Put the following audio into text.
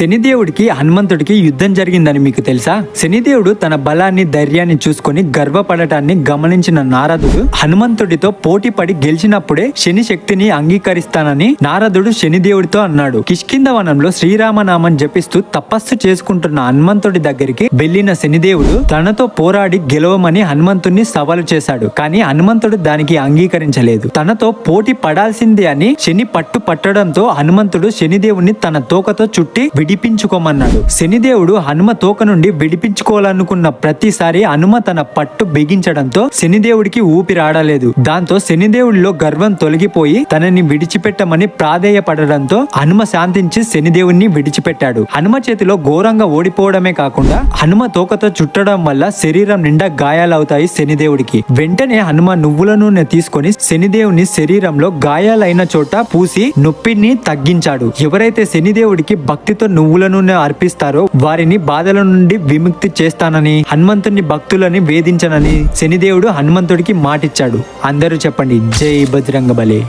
శనిదేవుడికి హనుమంతుడికి యుద్ధం జరిగిందని మీకు తెలుసా? శనిదేవుడు తన బలాన్ని ధైర్యాన్ని చూసుకొని గర్వపడటాన్ని గమనించిన నారదుడు హనుమంతుడితో పోటీ పడి గెలిచినప్పుడే శని శక్తిని అంగీకరిస్తానని నారదుడు శనిదేవుడితో అన్నాడు. కిష్కింద వనంలో శ్రీరామనామం జపిస్తూ తపస్సు చేసుకుంటున్న హనుమంతుడి దగ్గరికి వెళ్ళిన శనిదేవుడు తనతో పోరాడి గెలవమని హనుమంతుడిని సవాలు చేశాడు. కానీ హనుమంతుడు దానికి అంగీకరించలేదు. తనతో పోటీ పడాల్సిందే అని శని పట్టు పట్టడంతో హనుమంతుడు శనిదేవుని తన తోకతో చుట్టి విడిపించుకోమన్నాడు. శనిదేవుడు హనుమ తోక నుండి విడిపించుకోవాలనుకున్న ప్రతిసారి హనుమ తన పట్టు బిగించడంతో శనిదేవుడికి ఊపిరాడలేదు దాంతో శనిదేవుడిలో గర్వం తొలగిపోయి తనని విడిచిపెట్టమని ప్రాధేయపడడంతో హనుమ శాంతించి శనిదేవుణ్ణి విడిచిపెట్టాడు. హనుమ చేతిలో ఘోరంగా ఓడిపోవడమే కాకుండా హనుమ తోకతో చుట్టడం వల్ల శరీరం నిండా గాయాలవుతాయి శనిదేవుడికి. వెంటనే హనుమ నువ్వుల నూనె తీసుకొని శనిదేవుని శరీరంలో గాయాలైన చోట పూసి నొప్పిని తగ్గించాడు. ఎవరైతే శనిదేవుడికి భక్తితో నువ్వుల నూనె అర్పిస్తారో వారిని బాధల నుండి విముక్తి చేస్తానని హనుమంతుని భక్తులని వేధించనని శనిదేవుడు హనుమంతుడికి మాటిచ్చాడు. అందరూ చెప్పండి జై బజరంగ బలి